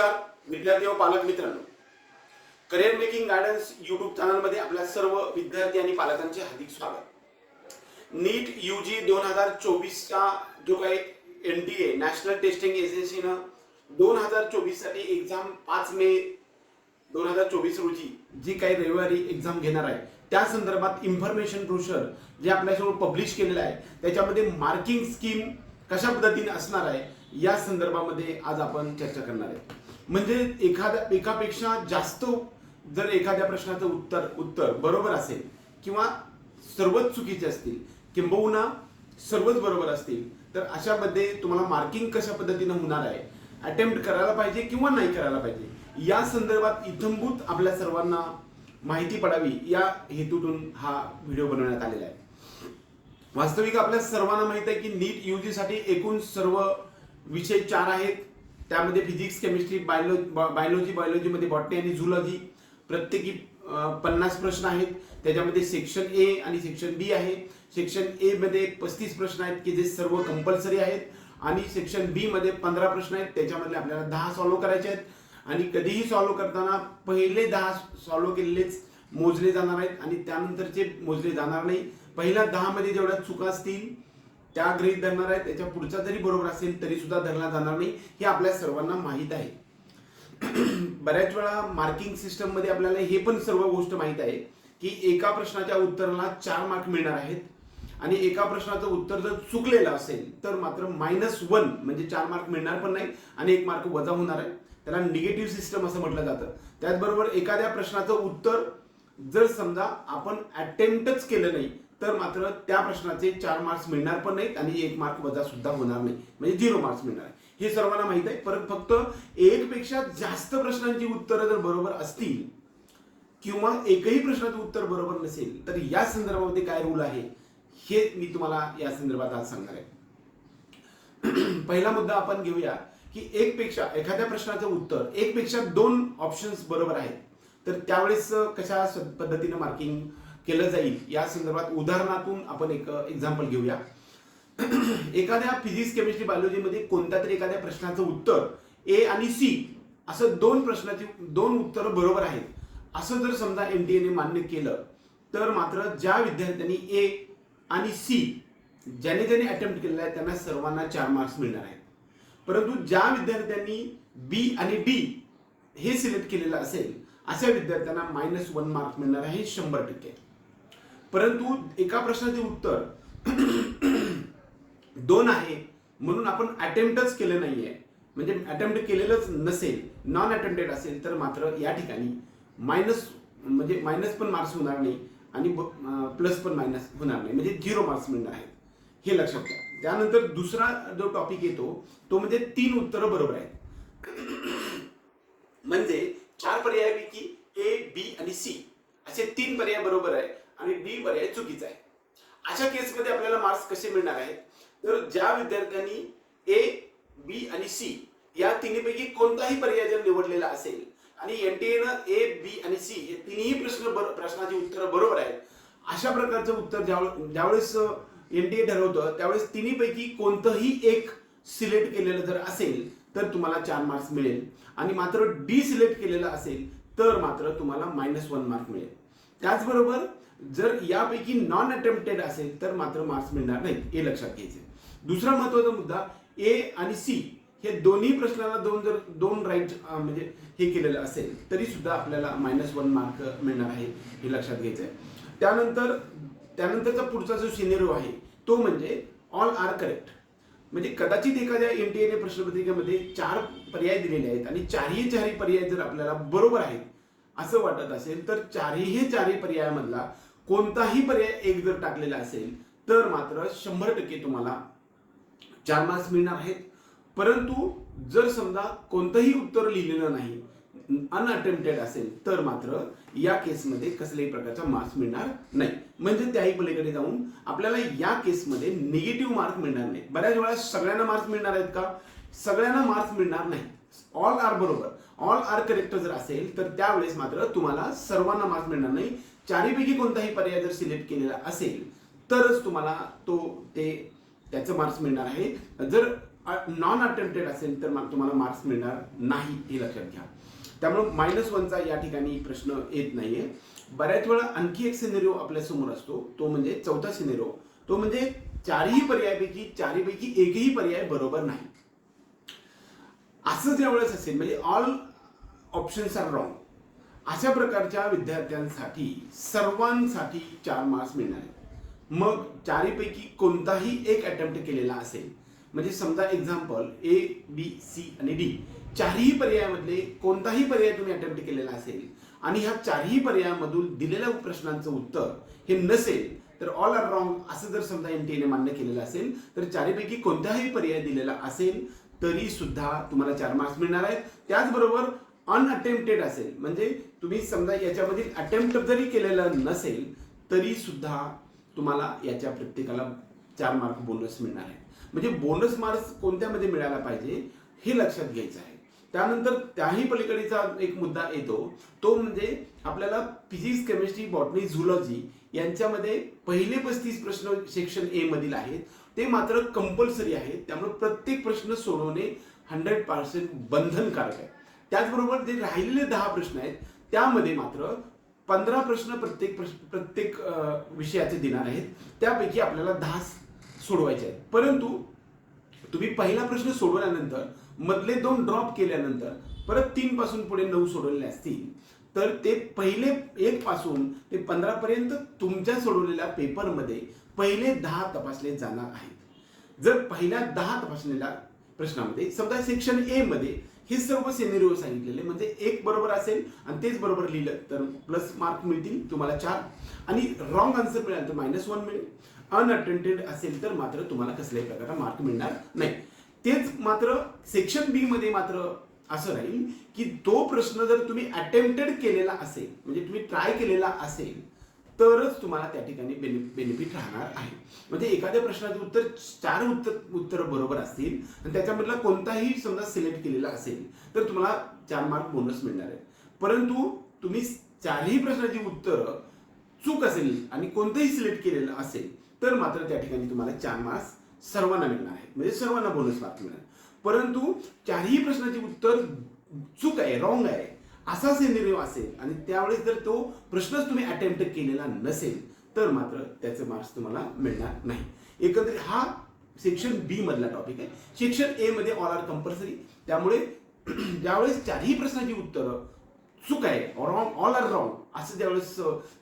नमस्कार विद्यार्थी व पालक मित्रांनो. करिअर मेकिंग गायडन्स युट्यूब चॅनलमध्ये आपल्या सर्व विद्यार्थी आणि पालकांचे हार्दिक स्वागत. नीट यू जी दोन हजार चोवीसचा जो काही N T A national testing एजन्सीनं दोन हजार चोवीससाठी एक्झाम पाच मे दोन हजार चोवीस रोजी जी काही रविवारी एक्झाम घेणार आहे त्या संदर्भात इन्फॉर्मेशन ब्रोशर जे आपल्यासमोर पब्लिश केलेलं आहे त्याच्यामध्ये मार्किंग स्कीम कशा पद्धतीने असणार आहे या संदर्भामध्ये आज आपण चर्चा करणार आहे. म्हणजे एखाद्या एकापेक्षा जास्त जर एखाद्या प्रश्नाचं उत्तर उत्तर बरोबर असेल किंवा सर्वच चुकीचे असतील किंबहुना सर्वच बरोबर असतील तर अशामध्ये तुम्हाला मार्किंग कशा पद्धतीनं होणार आहे? अटेम्प्ट करायला पाहिजे किंवा नाही करायला पाहिजे? या संदर्भात इथंभूत आपल्या सर्वांना माहिती पडावी या हेतूतून हा व्हिडिओ बनवण्यात आलेला आहे. वास्तविक आपल्या सर्वांना माहीत आहे की नीट युजी साठी एकूण सर्व विषय चार आहेत. त्यामध्ये फिजिक्स केमिस्ट्री बायलो बायोलॉजी बायोलॉजीमध्ये बॉटनी आणि झुलॉजी प्रत्येकी पन्नास प्रश्न आहेत. त्याच्यामध्ये सेक्शन ए आणि सेक्शन बी आहे. सेक्शन ए मध्ये पस्तीस प्रश्न आहेत की जे सर्व कंपल्सरी आहेत. आणि सेक्शन बी मध्ये पंधरा प्रश्न आहेत त्याच्यामधले आपल्याला दहा सॉल्व्ह करायचे आहेत. आणि कधीही सॉल्व्ह करताना पहिले दहा सॉल्व्ह केलेलेच मोजले जाणार आहेत. आणि त्यानंतरचे मोजले जाणार नाही. पहिल्या दहा मध्ये जेवढ्या चुका असतील त्या गृहित धरणार आहेत. त्याच्या पुढचा जरी बरोबर असेल तरी सुद्धा धरला जाणार नाही हे आपल्या सर्वांना माहीत आहे. बऱ्याच वेळा मार्किंग सिस्टममध्ये आपल्याला हे पण सर्व गोष्ट माहीत आहे की एका प्रश्नाच्या उत्तराला चार मार्क मिळणार आहेत आणि एका प्रश्नाचं उत्तर जर चुकलेलं असेल तर मात्र मायनस वन म्हणजे चार मार्क मिळणार पण नाही आणि एक मार्क वजा होणार आहे. त्याला निगेटिव्ह सिस्टम असं म्हटलं जातं. त्याचबरोबर एखाद्या प्रश्नाचं उत्तर जर समजा आपण अटेम्प्टच केलं नाही तर मात्र त्या प्रश्नाचे चार मार्क्स मिळणार पण नाहीत आणि एक मार्क वजा सुद्धा होणार नाही. म्हणजे झिरो मार्क्स मिळणार आहे. हे सर्वांना माहीत आहे. परत फक्त एक पेक्षा जास्त प्रश्नांची उत्तरं जर बरोबर असतील किंवा एकही प्रश्नाचं उत्तर बरोबर नसेल तर या संदर्भामध्ये काय रूल आहे? हे मी तुम्हाला या संदर्भात आज सांगणार आहे. पहिला मुद्दा आपण घेऊया की एक पेक्षा एखाद्या प्रश्नाचं उत्तर एक पेक्षा दोन ऑप्शन्स बरोबर आहेत. तर त्यावेळेस कशा पद्धतीने पद्धतीनं मार्किंग केलं जाईल. या संदर्भात उदाहरणातून आपण एक एक्झाम्पल घेऊया. एखाद्या फिजिक्स केमिस्ट्री बायोलॉजीमध्ये कोणत्या तरी एखाद्या प्रश्नाचं उत्तर ए आणि सी असं दोन प्रश्नाची दोन उत्तरं बरोबर आहेत. असं जर समजा एन टी एने मान्य केलं तर मात्र ज्या विद्यार्थ्यांनी ए आणि सी ज्याने ज्याने अटेम्प्ट केलेला आहे त्यांना सर्वांना चार मार्क्स मिळणार आहेत. परंतु ज्या विद्यार्थ्यांनी बी आणि डी हे सिलेक्ट केलेलं असेल अशा विद्यार्थ्यांना मायनस वन मार्क मिळणार आहे शंभर टक्के. परंतु एका प्रश्नाचे उत्तर दोन आहे. म्हणून आपण अटेम्प्टच केलं नाहीये. म्हणजे अटेम्प्ट केलेलंच नसेल नॉन अटेम्प्टेड असेल तर मात्र या ठिकाणी मायनस म्हणजे मायनस पण मार्क्स होणार नाही आणि प्लस पण मायनस होणार नाही. म्हणजे झिरो मार्क्स मिळणार आहेत. हे लक्षात घ्या. त्यानंतर दुसरा जो टॉपिक येतो तो म्हणजे तीन उत्तरं बरोबर आहेत. म्हणजे चार पर्यायापैकी ए बी आणि सी असे तीन पर्याय बरोबर आहे. आणि डी पर्याय चुकीचा आहे. अशा केसमध्ये आपल्याला मार्क्स कसे मिळणार आहेत? तर ज्या विद्यार्थ्यांनी ए बी आणि सी या तिन्हीपैकी कोणताही पर्याय जर निवडलेला असेल आणि एनटीएनं ए बी आणि सी हे तिन्ही प्रश्न प्रश्नाची उत्तरं बरोबर आहेत अशा प्रकारचं उत्तर ज्यावेळे ज्यावेळेस एनटीए ठरवतं त्यावेळेस तिन्हीपैकी कोणतंही एक सिलेक्ट केलेलं जर असेल तर तुम्हाला चार मार्क्स मिळेल. आणि मात्र डी सिलेक्ट केलेलं असेल तर मात्र तुम्हाला मायनस वन मार्क मिळेल. त्याचबरोबर जर यापैकी नॉन अटेम्प्टेड असेल तर मात्र मार्क्स मिळणार नाहीत हे लक्षात घ्यायचे दुसरा महत्त्वाचा मुद्दा ए आणि सी हे दोन्ही प्रश्नाला दोन जर दोन राईट म्हणजे हे केलेलं असेल तरी सुद्धा आपल्याला मायनस वन मार्क मिळणार आहे हे लक्षात घ्यायचं आहे त्यानंतर त्यानंतरचा पुढचा जो सिनेरिओ आहे तो म्हणजे ऑल आर करेक्ट म्हणजे कदाचित एखाद्या एनटीएने प्रश्नपत्रिकेमध्ये चार पर्याय दिलेले आहेत आणि चारही चारही पर्याय जर आपल्याला बरोबर आहेत असं वाटत असेल तर चारही चारही पर्यायामधला कोणताही पर्याय एक जर टाकलेला असेल तर मात्र शंभर टक्के तुम्हाला चार मार्क्स मिळणार आहेत. परंतु जर समजा कोणतंही उत्तर लिहिलेलं नाही अनअटेम्प्टेड असेल तर मात्र या केसमध्ये कसल्याही प्रकारचा मार्क्स मिळणार नाही. म्हणजे त्याही पलीकडे जाऊन आपल्याला या केसमध्ये निगेटिव्ह मार्क मिळणार नाही. बऱ्याच वेळा सगळ्यांना मार्क्स मिळणार आहेत का? सगळ्यांना मार्क्स मिळणार नाही. ऑल आर बरोबर. ऑल आर करेक्ट जर असेल तर त्यावेळेस मात्र तुम्हाला सर्वांना मार्क्स मिळणार नाही. चारीपैकी कोणताही पर्याय जर सिलेक्ट केलेला असेल तरच तुम्हाला तो ते त्याचं मार्क्स मिळणार आहे. जर नॉन अटेम्प्टेड असेल तर तुम्हाला मार्क्स मिळणार नाही हे लक्षात घ्या. त्यामुळे मायनस वनचा या ठिकाणी प्रश्न येत नाहीये. बऱ्याच वेळा आणखी एक सिनेरिओ आपल्यासमोर असतो. तो म्हणजे चौथा सिनेरिओ तो म्हणजे चारही पर्यायापैकी चारीपैकी एकही पर्याय बरोबर नाही. असं ज्यावेळेस असेल म्हणजे ऑल ऑप्शन्स आर रॉंग अशा प्रकारच्या विद्यार्थ्यांसाठी सर्वांसाठी चार मार्क्स मिळणार आहेत. मग चारीपैकी कोणताही एक अटेम्प्ट केलेला असेल म्हणजे समजा एक्झाम्पल ए बी सी आणि डी चारही पर्यायामधले कोणताही पर्याय तुम्ही अटेम्प्ट केलेला असेल आणि ह्या चारही पर्यायामधून दिलेल्या प्रश्नांचं उत्तर हे नसेल तर ऑल आर रॉंग असं जर समजा एन टी एने मान्य केलेलं असेल तर चारीपैकी कोणताही पर्याय दिलेला असेल तरी सुद्धा तुम्हाला चार मार्क्स मिळणार आहेत. त्याचबरोबर अनअटेम्प्टेड असेल म्हणजे तुम्ही समजा याच्यामधील अटेम्प्ट जरी केलेला नसेल तरी सुद्धा तुम्हाला याच्या प्रत्येकाला चार मार्क बोनस मिळणार आहे. म्हणजे बोनस मार्क्स कोणत्यामध्ये मिळायला पाहिजे हे लक्षात घ्यायचं आहे. त्यानंतर त्याही पलीकडीचा एक मुद्दा येतो तो म्हणजे आपल्याला फिजिक्स केमिस्ट्री बॉटनी झुलॉजी यांच्यामध्ये पहिले पस्तीस प्रश्न सेक्शन ए मधील आहेत. ते मात्र कंपल्सरी आहेत. त्यामुळे प्रत्येक प्रश्न सोडवणे हंड्रेड पर्सेंट बंधनकारक आहे. त्याचबरोबर जे राहिलेले दहा प्रश्न आहेत त्यामध्ये मात्र पंधरा प्रश्न प्रत्येक प्रश्न प्रत्येक विषयाचे देणार आहेत. त्यापैकी आपल्याला दहा सोडवायचे आहेत. परंतु तुम्ही पहिला प्रश्न सोडवल्यानंतर मधले दोन ड्रॉप केल्यानंतर परत तीन पासून पुढे नऊ सोडवलेले असतील तर ते पहिले एक पासून ते पंधरा पर्यंत तुमच्या सोडवलेल्या पेपरमध्ये पहिले दहा तपासले जाणार आहेत. जर पहिल्या दहा तपासलेल्या प्रश्नामध्ये समजा सेक्शन ए मध्ये हे सर्व सेनेरिओ सांगितलेले. म्हणजे एक बरोबर असेल आणि तेच बरोबर लिहिलं तर प्लस मार्क मिळतील तुम्हाला चार. आणि रॉंग आन्सर मिळाल तर मायनस वन मिळेल. अनअटेंटेड असेल तर मात्र तुम्हाला कसल्याही प्रकारचा मार्क मिळणार नाही. तेच मात्र सेक्शन बी मध्ये मात्र असं राहील की तो प्रश्न जर तुम्ही अटेम्प्टेड केलेला असेल म्हणजे तुम्ही ट्राय केलेला असेल तरच तुम्हाला त्या ठिकाणी बेनिफिट राहणार आहे. म्हणजे एखाद्या प्रश्नाचे उत्तर चार उत्तर उत्तर बरोबर असतील आणि त्याच्यामधला कोणताही समजा सिलेक्ट केलेला असेल तर तुम्हाला चार मार्क बोनस मिळणार आहे परंतु तुम्ही चारही प्रश्नाची उत्तरं चूक असेल आणि कोणतंही सिलेक्ट केलेलं असेल तर मात्र त्या ठिकाणी तुम्हाला चार मार्क्स सर्वांना मिळणार आहेत. म्हणजे सर्वांना बोनस मार्क मिळणार परंतु चारही प्रश्नाची उत्तर चूक आहे रॉंग आहे. असा सिनेरिओ असेल आणि त्यावेळेस जर तो प्रश्नच तुम्ही अटेम्प्ट केलेला नसेल तर मात्र त्याचे मार्क्स तुम्हाला मिळणार नाही. एकंदरीत हा सेक्शन बी मधला टॉपिक आहे. सेक्शन ए मध्ये ऑल आर कंपल्सरी त्यामुळे ज्यावेळेस चारही प्रश्नाची उत्तरं चूक आहे रॉंग ऑल आर रॉंग असं ज्यावेळेस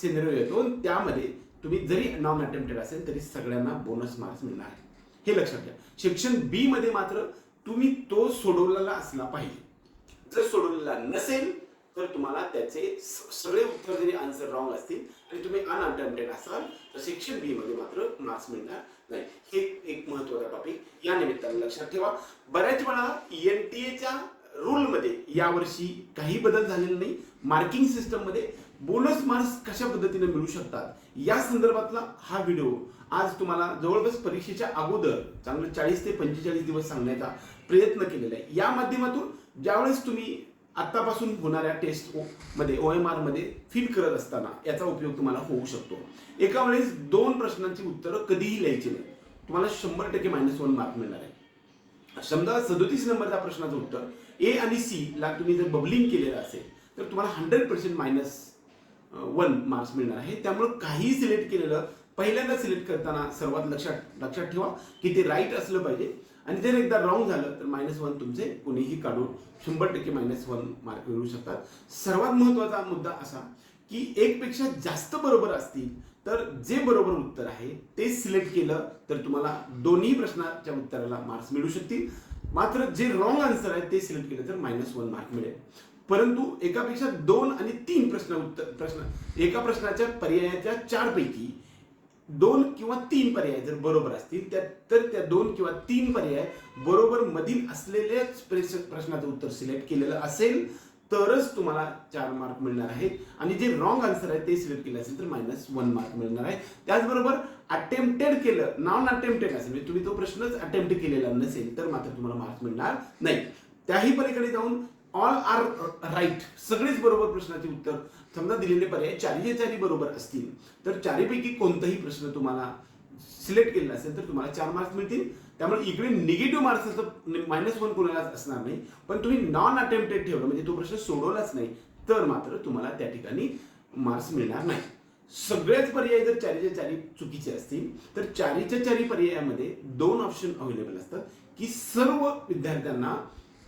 सिनेरिओ येतो आणि त्यामध्ये तुम्ही जरी नॉन अटेम्प्टेड असेल तरी सगळ्यांना बोनस मार्क्स मिळणार आहे हे लक्षात घ्या. सेक्शन बी मध्ये मात्र तुम्ही तो सोडवलेला असला पाहिजे. जर सोडवलेला नसेल तर तुम्हाला त्याचे सगळे उत्तर जरी आन्सर रॉंग असतील आणि तुम्ही अनअटेम्प्टेड असाल तर सेक्शन बी मध्ये मात्र मार्क्स मिळणार नाही. हे एक महत्त्वाचा टॉपिक या निमित्ताने लक्षात ठेवा. बऱ्याच वेळा एन टी एच्या रूलमध्ये यावर्षी काही बदल झालेला नाही. मार्किंग सिस्टममध्ये बोनस मार्क्स कशा पद्धतीने मिळू शकतात? या संदर्भातला हा व्हिडिओ आज तुम्हाला जवळपास परीक्षेच्या अगोदर चांगलं चाळीस ते पंचेचाळीस दिवस सांगण्याचा प्रयत्न केलेला आहे. या माध्यमातून ज्यावेळेस तुम्ही आत्तापासून होणाऱ्या टेस्टमध्ये ओ एम आरमध्ये फिल करत असताना याचा उपयोग तुम्हाला होऊ शकतो. एका वेळेस दोन प्रश्नांची उत्तरं कधीही लिहायची नाही. तुम्हाला शंभर टक्के मायनस वन मार्क मिळणार आहे. समजा सदोतीस नंबरच्या प्रश्नाचं उत्तर ए आणि सी ला तुम्ही जर बबलिंग केलेलं असेल तर तुम्हाला hundred percent minus one marks मिळणार आहे. त्यामुळे काही सिलेक्ट केलेलं पहिल्यांदा सिलेक्ट करताना सर्वात लक्षात लक्षात ठेवा की ते राईट असलं पाहिजे. आणि जर एकदा रॉंग झालं तर मायनस वन तुमचे कोणीही काढून शंभर टक्के मायनस वन मार्क मिळू शकतात. सर्वात महत्त्वाचा मुद्दा असा की एकपेक्षा जास्त बरोबर असतील तर जे बरोबर उत्तर आहे ते सिलेक्ट केलं तर तुम्हाला दोन्ही प्रश्नाच्या उत्तराला मार्क्स मिळू शकतील. मात्र जे रॉंग आन्सर आहे ते सिलेक्ट केलं तर मायनस वन मार्क मिळेल. परंतु एकापेक्षा दोन आणि तीन प्रश्न उत्तर प्रश्न एका प्रश्नाच्या पर्यायाच्या चारपैकी दोन किंवा तीन पर्याय जर बरोबर असतील त्या तर त्या दोन किंवा तीन पर्याय बरोबर मधील असलेल्याच प्रश्नाचं उत्तर सिलेक्ट केलेलं असेल तरच तुम्हाला चार मार्क मिळणार आहेत. आणि जे रॉंग आन्सर आहे ते सिलेक्ट केलं असेल तर मायनस वन मार्क मिळणार आहे. त्याचबरोबर अटेम्प्टेड केलं नॉन अटेम्प्टेड असेल म्हणजे तुम्ही तो प्रश्नच अटेम्प्ट केलेला नसेल तर मात्र तुम्हाला मार्क मिळणार नाही. त्याही पलीकडे जाऊन ऑल आर राईट सगळेच बरोबर प्रश्नाचे उत्तर. समजा दिलेले पर्याय चारही चारी बरोबर असतील. तर चारीपैकी कोणताही प्रश्न तुम्हाला सिलेक्ट केलेला असेल तर तुम्हाला चार मार्क्स मिळतील. त्यामुळे इकडे निगेटिव्ह मार्क्स मायनस वन कोणालाच असणार नाही. पण तुम्ही नॉन अटेम्प्टेड ठेवलं म्हणजे तो प्रश्न सोडवलाच नाही तर मात्र तुम्हाला त्या ठिकाणी मार्क्स मिळणार नाही. सगळेच पर्याय जर चारीच्या चारी चुकीचे असतील तर चारीच्या चारी पर्यायामध्ये दोन ऑप्शन अवेलेबल असतात की सर्व विद्यार्थ्यांना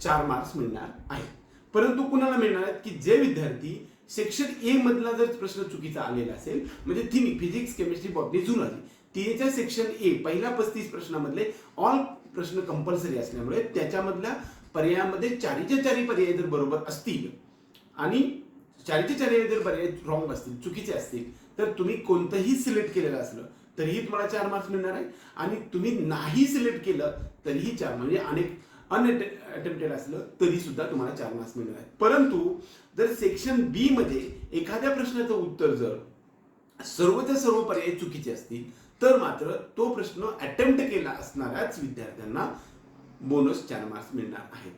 चार मार्क्स मिळणार आहेत. परंतु कुणाला मिळणार आहेत? की जे विद्यार्थी सेक्शन ए मधला जर प्रश्न चुकीचा आलेला असेल म्हणजे थिनी फिजिक्स केमिस्ट्री बॉटनी झुलॉजी तिच्या सेक्शन ए पहिल्या पस्तीस प्रश्नामधले ऑल प्रश्न कंपल्सरी असल्यामुळे त्याच्यामधल्या पर्यायामध्ये चारीच्या चारी पर्याय जर बरोबर असतील आणि चारीच्या चारी जर पर्याय रॉंग असतील चुकीचे असतील तर तुम्ही कोणतंही सिलेक्ट केलेलं असलं तरीही तुम्हाला चार मार्क्स मिळणार आहे आणि तुम्ही नाही सिलेक्ट केलं तरीही चार म्हणजे अनेक अनअटेम्प्टेड असलं तरी सुद्धा तुम्हाला चार मार्क्स मिळणार आहेत. परंतु जर सेक्शन बी मध्ये एखाद्या प्रश्नाचं उत्तर जर सर्वच्या सर्व पर्याय चुकीचे असतील तर मात्र तो प्रश्न अटेम्प्ट केला असणाऱ्याच विद्यार्थ्यांना बोनस चार मार्क्स मिळणार आहेत.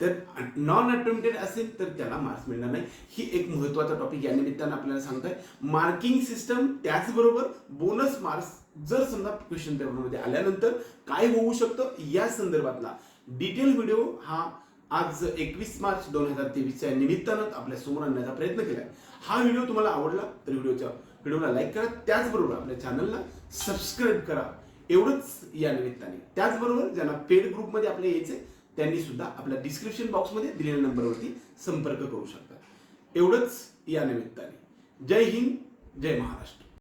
तर नॉन अटेम्प्टेड असेल तर त्याला मार्क्स मिळणार नाही. ही एक महत्त्वाचा टॉपिक या निमित्तानं आपल्याला सांगताय. मार्किंग सिस्टम त्याचबरोबर बोनस मार्क्स जर समजा क्वेश्चन पेपरमध्ये आल्यानंतर काय होऊ शकतं? या संदर्भातला डिटेल व्हिडिओ हा आज एकवीस मार्च दोन हजार तेवीसच्या निमित्तानं आपल्यासमोर आणण्याचा प्रयत्न केला हा व्हिडिओ तुम्हाला आवडला तर व्हिडिओच्या व्हिडिओला लाईक करा. त्याचबरोबर आपल्या चॅनलला सबस्क्राईब करा. एवढंच या निमित्ताने. त्याचबरोबर ज्यांना पेड ग्रुपमध्ये आपल्या यायचे त्यांनी सुद्धा आपल्या डिस्क्रिप्शन बॉक्समध्ये दिलेल्या नंबरवरती संपर्क करू शकता. एवढंच या निमित्ताने. जय हिंद जय महाराष्ट्र.